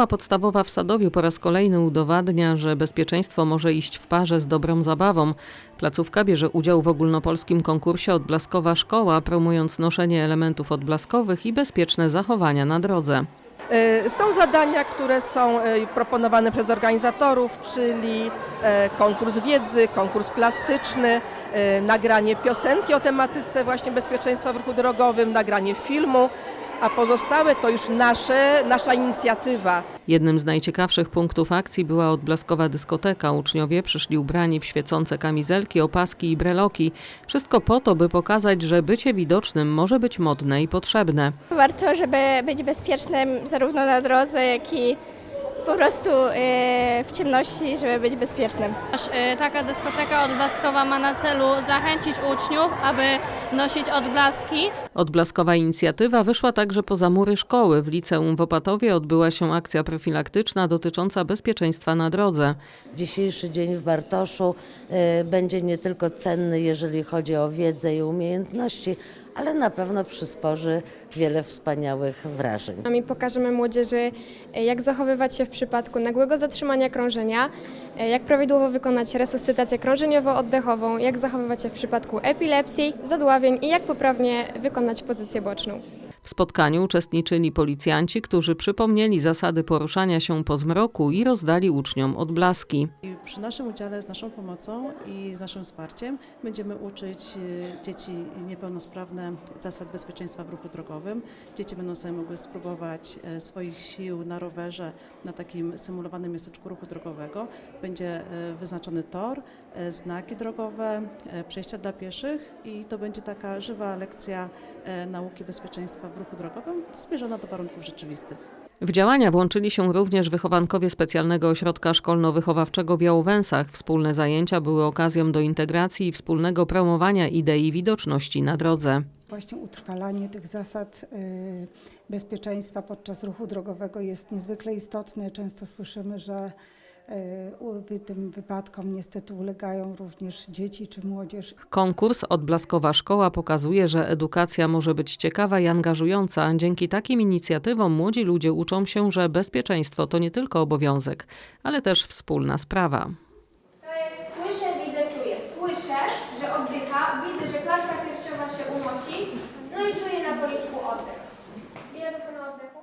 Szkoła podstawowa w Sadowiu po raz kolejny udowadnia, że bezpieczeństwo może iść w parze z dobrą zabawą. Placówka bierze udział w ogólnopolskim konkursie Odblaskowa Szkoła, promując noszenie elementów odblaskowych i bezpieczne zachowania na drodze. E, Są zadania, które są e, proponowane przez organizatorów, czyli e, konkurs wiedzy, konkurs plastyczny, nagranie piosenki o tematyce właśnie bezpieczeństwa w ruchu drogowym, nagranie filmu, a pozostałe to już nasze, nasza inicjatywa. Jednym z najciekawszych punktów akcji była odblaskowa dyskoteka. Uczniowie przyszli ubrani w świecące kamizelki, opaski i breloki. Wszystko po to, by pokazać, że bycie widocznym może być modne i potrzebne. Warto, żeby być bezpiecznym zarówno na drodze, jak i po prostu e, w ciemności, żeby być bezpiecznym. Y, Taka dyskoteka odblaskowa ma na celu zachęcić uczniów, aby nosić odblaski. Odblaskowa inicjatywa wyszła także poza mury szkoły. W liceum w Opatowie odbyła się akcja profilaktyczna dotycząca bezpieczeństwa na drodze. Dzisiejszy dzień w Bartoszu e, będzie nie tylko cenny, jeżeli chodzi o wiedzę i umiejętności, ale na pewno przysporzy wiele wspaniałych wrażeń. I pokażemy młodzieży, e, jak zachowywać się w przypadku nagłego zatrzymania krążenia, e, jak prawidłowo wykonać resuscytację krążeniowo-oddechową, jak zachowywać się w przypadku epilepsji, zadławień i jak poprawnie wykonać pozycję boczną. W spotkaniu uczestniczyli policjanci, którzy przypomnieli zasady poruszania się po zmroku i rozdali uczniom odblaski. Przy naszym udziale, z naszą pomocą i z naszym wsparciem będziemy uczyć e, dzieci niepełnosprawne zasad bezpieczeństwa w ruchu drogowym. Dzieci będą sobie mogły spróbować e, swoich sił na rowerze na takim symulowanym miasteczku ruchu drogowego. Będzie e, wyznaczony tor, znaki drogowe, przejścia dla pieszych i to będzie taka żywa lekcja nauki bezpieczeństwa w ruchu drogowym zmierzona do warunków rzeczywistych. W działania włączyli się również wychowankowie specjalnego ośrodka szkolno-wychowawczego w Jałowęsach. Wspólne zajęcia były okazją do integracji i wspólnego promowania idei widoczności na drodze. Właśnie utrwalanie tych zasad y, bezpieczeństwa podczas ruchu drogowego jest niezwykle istotne. Często słyszymy, że E, tym wypadkom niestety ulegają również dzieci czy młodzież. Konkurs Odblaskowa Szkoła pokazuje, że edukacja może być ciekawa i angażująca. Dzięki takim inicjatywom młodzi ludzie uczą się, że bezpieczeństwo to nie tylko obowiązek, ale też wspólna sprawa. To jest słyszę, widzę, czuję. Słyszę, że oddycha, widzę, że klatka piersiowa się unosi, no i czuję na policzku oddech. Ile dokonał oddechu?